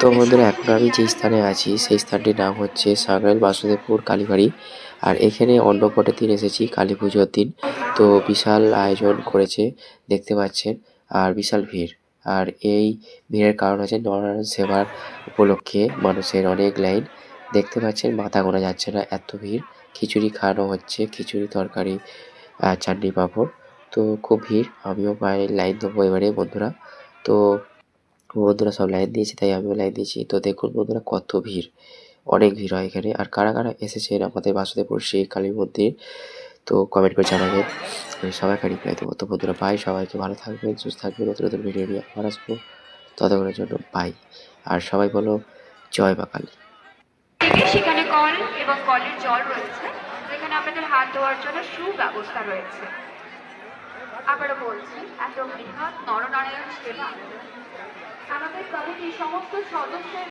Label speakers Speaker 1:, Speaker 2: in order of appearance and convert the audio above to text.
Speaker 1: তো এখন আমি যে স্থানে আছি, সেই স্থানটির নাম হচ্ছে সাংরাইল বাসুদেবপুর কালীবাড়ি। আর এখানে অন্নপটের দিন এসেছি, কালী পুজোর দিন। তো বিশাল আয়োজন করেছে, দেখতে পাচ্ছেন, আর বিশাল ভিড়। আর এই ভিড়ের কারণ হচ্ছে নরনারায়ণ সেবার উপলক্ষে মানুষের অনেক লাইন। দেখতে পাচ্ছেন, মাথা গোনা যাচ্ছে না, এত ভিড়। খিচুড়ি খাওয়ানো হচ্ছে, খিচুড়ি তরকারি চাটনি পাঁপড়। তো খুব ভিড়, আমিও প্রায় লাইন দেবো এবারে, বন্ধুরা। তো বন্ধুরা সব লাইন দিয়েছে, তাই আমিও লাইন দিয়েছি। তো দেখুন বন্ধুরা, কত ভিড়। অনেক ভিড় হয় এখানে। আর কারা কারা এসেছেন আমাদের বাসুদেবপুর শ্রী কালী মন্দির, তো কমেন্ট করে জানাবেন। আমি সবাইকে রিপ্লাই দেবো। তো বন্ধুরা বাই সবাইকে ভালো থাকবেন, সুস্থ থাকবেন। নতুন নতুন ভিডিও নিয়ে আবার আসব। ততক্ষণের জন্য বাই আর সবাই বলো, জয় মা কালী।
Speaker 2: সেখানে কল এবং কলের জল রয়েছে। যেখানে আপনাদের হাত ধোয়ার জন্য সুব্যবস্থা রয়েছে। আবারও বলছি, এত বৃহৎ নরনারায়ণ সেবা। আমাদের কমিটির সমস্ত সদস্যের